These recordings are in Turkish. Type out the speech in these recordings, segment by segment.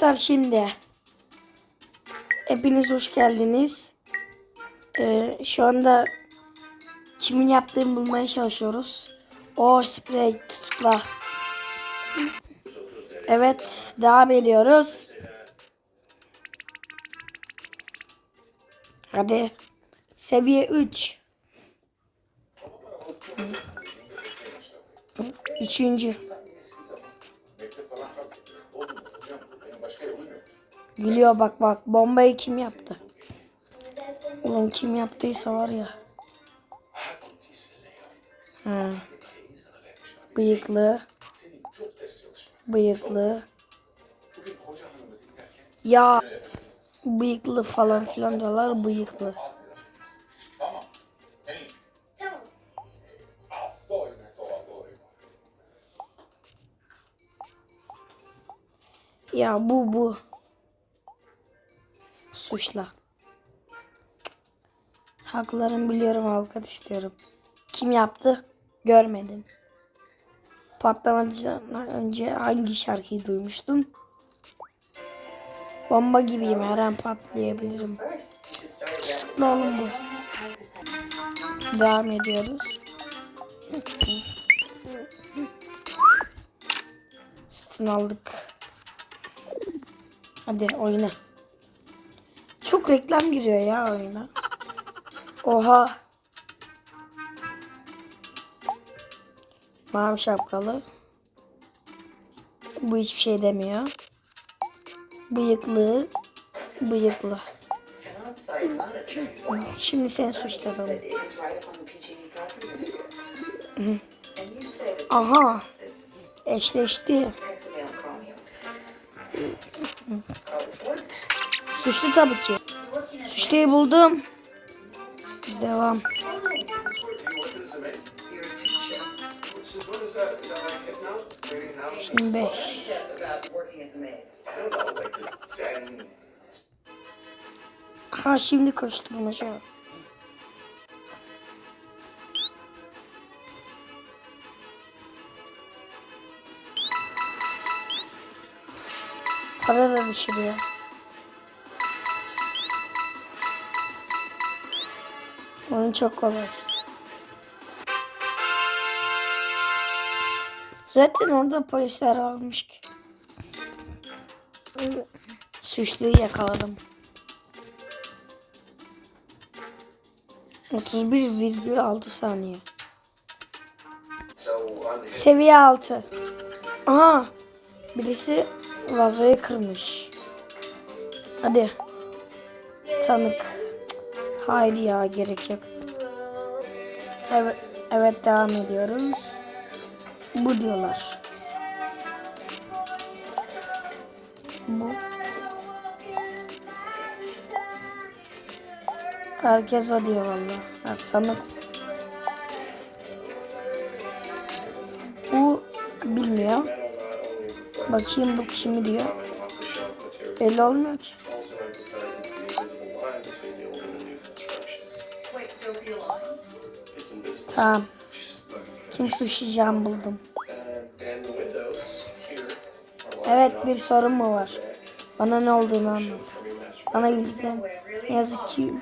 Arkadaşlar şimdi hepiniz hoş geldiniz. Ee, şu anda kimin yaptığını bulmaya çalışıyoruz. O sprey tutukla. Evet devam ediyoruz. Hadi. Seviye 3. Üçüncü. Gülüyor bak bak. Bombayı kim yaptı? Ulan kim yaptıysa var ya. Ha. Bıyıklı. Bıyıklı. Ya bıyıklı falan filan diyorlar bıyıklı. Ya bu bu. Suçla. Haklarını biliyorum avukat istiyorum. Kim yaptı? Görmedim. Patlamadan önce hangi şarkıyı duymuştun? Bomba gibiyim her an patlayabilirim. Tutuklu oğlum bu. Devam ediyoruz. Satın aldık. Hadi oyna. Çok reklam giriyor ya oyuna. Oha. Mavi şapkalı. Bu hiçbir şey demiyor. Bıyıklı. Bıyıklı. Şimdi sen suçladın. Aha. Eşleşti. Suçlu tabii ki. Suçluyu buldum. Devam. Şimdi beş. Ha şimdi koşturmaca. Para da düşürüyor. Onun çok kolay. Zaten orada polisler almış ki. Suçluyu yakaladım. 31,6 saniye. Seviye 6. Aha. Birisi vazoyu kırmış. Hadi. Tanık. Cık, Hayır ya gerek yok. Evet, evet devam ediyoruz. Bu diyorlar. Bu. Herkes o diyor valla. Evet. Bakayım bu kimi diyor. Belli olmuyor ki. Tamam. Kim suçlayacağım buldum. Evet bir sorun mu var? Bana ne olduğunu anlat. Bana bildiklerini ne yazık ki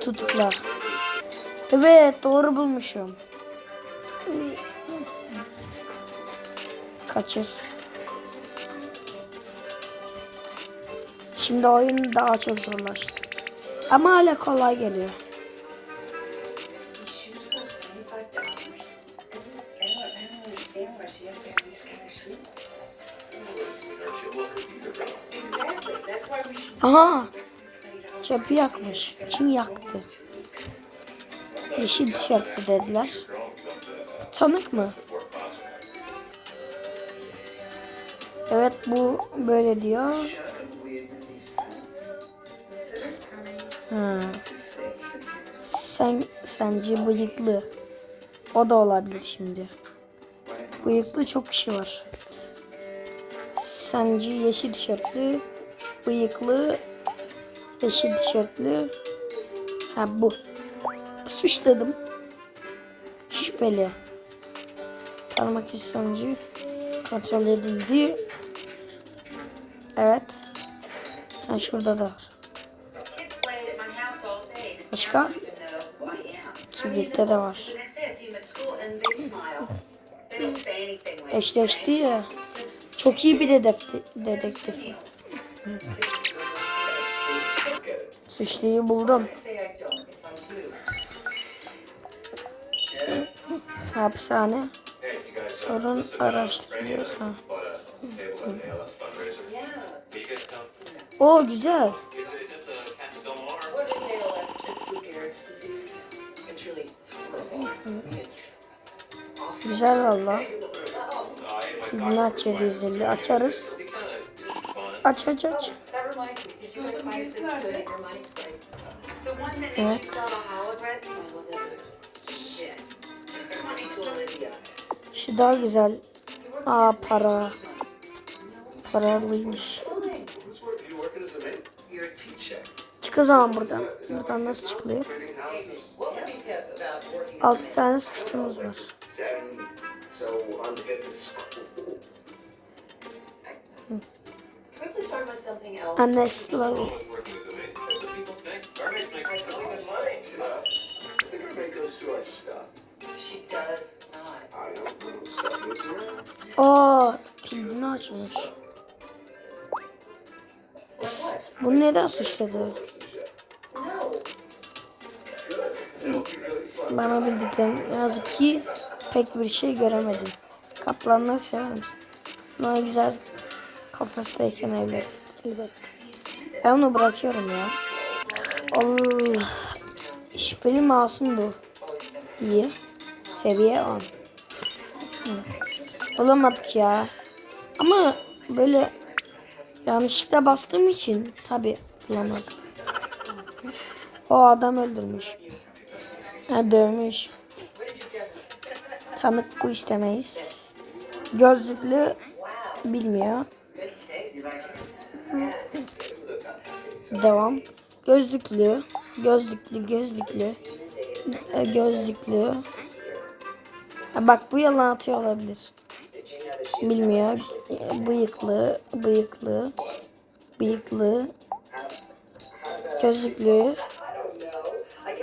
Tutukla. Evet doğru bulmuşum. Kaçır. Şimdi oyun daha çok zorlaştı. Ama hala kolay geliyor. Aha! Çöpü yakmış. Kim yaktı? Yeşil tişörtlü dediler. Tanık mı? Evet bu böyle diyor. Ha. Sen sence bıyıklı. O da olabilir şimdi. Bıyıklı çok kişi var. Sence yeşil tişörtlü, bıyıklı, yeşil tişörtlü. Ha bu. Suçladım. Şüpheli. Parmak izi sonucu kontrol edildi. Evet. Ha, şurada da var. Başka? Kibritte de var. Eşleşti ya. Çok iyi bir dedektif. dedektif. Suçluyu buldum. Hapishane. Sorun araştırıyor. Ha. O güzel. Güzel valla. Uh, I had my Sizin doctor aç 750 açarız. Aç aç aç. Evet. Şu daha güzel. Aa para. Paralıymış. Çık o zaman buradan. Buradan nasıl çıkılıyor? Trading houses? What would be hip about working 6 tane suçlumuz var. And next level. Aa kilidini açmış. Bunu neden suçladı? Bana bildiklerim ne yazık ki pek bir şey göremedim. Kaplanları sever misin? Bana güzel kafesteyken elbet. elbette. Ben onu bırakıyorum ya. Allah. Şüpheli masum bu. İyi. Seviye 10. Hı. Bulamadık ya. Ama böyle yanlışlıkla bastığım için tabi bulamadık. O adam öldürmüş. Ha dövmüş. Tanık bu istemeyiz. Gözlüklü bilmiyor. Devam. Gözlüklü, gözlüklü, gözlüklü, e, gözlüklü. Ha, bak bu yalan atıyor olabilir. Bilmiyor. E, Bıyıklı, bıyıklı, bıyıklı, gözlüklü,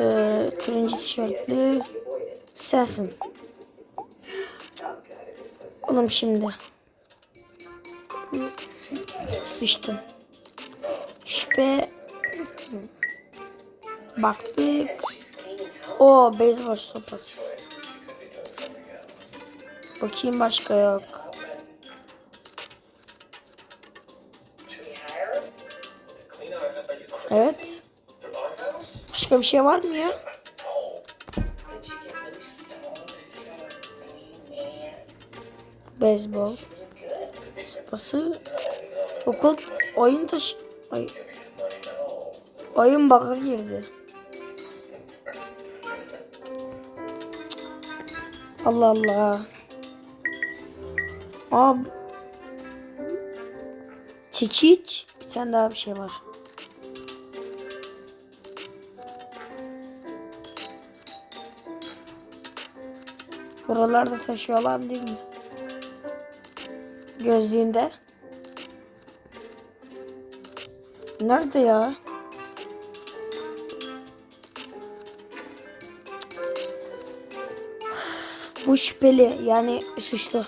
e, turuncu tişörtlü, sensin. Oğlum şimdi. Sıçtın. Şüphe. Baktık. O beyzbol sopası. Bakayım başka yok. Evet. Başka bir şey var mı ya? Beyzbol sopası. Okul oyun taşı... Ay. Oyun bug'a girdi. Allah Allah. Abi. Çekiç. Bir tane daha bir şey var. Buralarda taşıyor olabilir mi? Gözlüğünde. Nerede ya? Bu şüpheli yani suçlu.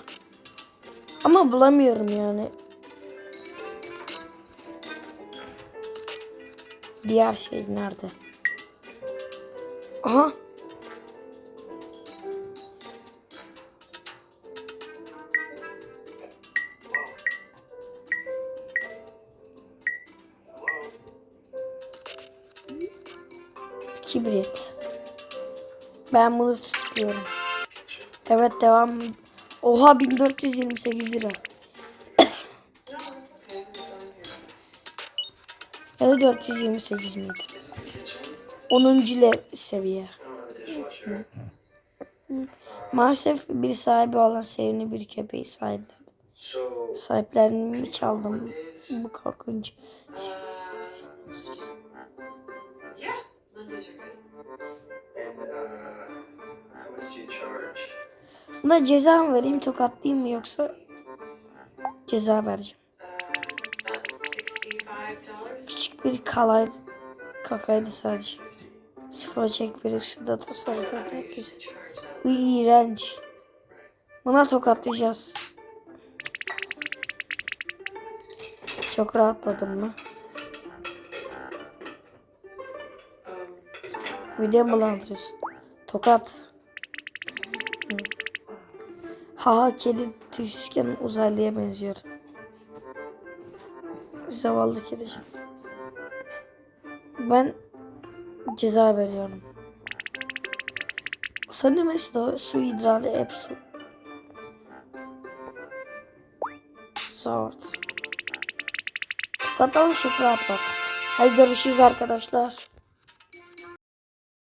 Ama bulamıyorum yani. Diğer şey nerede? Aha. Kibrit. Ben bunu tutuyorum. Evet devam. Oha 1428 lira. ya da 428 miydi? 10. le- seviye. Maalesef bir sahibi olan sevimli bir köpeği sahiplendim. So Sahiplenimi çaldım. Bu korkunç. Buna ceza mı vereyim tokatlayayım mı yoksa ceza vereceğim. $65. Küçük bir kalaydı. Kakaydı sadece. Sıfır çek bir suda tasarruf etmek güzel. Charge that. Bu iğrenç. Buna tokatlayacağız. Çok rahatladın mı? Um, Midye mi bulandırıyorsun? Tokat. Hı. Haha kedi tüysüzken uzaylıya benziyor. Zavallı kedicik. Ben ceza veriyorum. Sanırım işte su idrarı hepsi. Sort. Tokatlama çok rahatlat. Hadi görüşürüz arkadaşlar.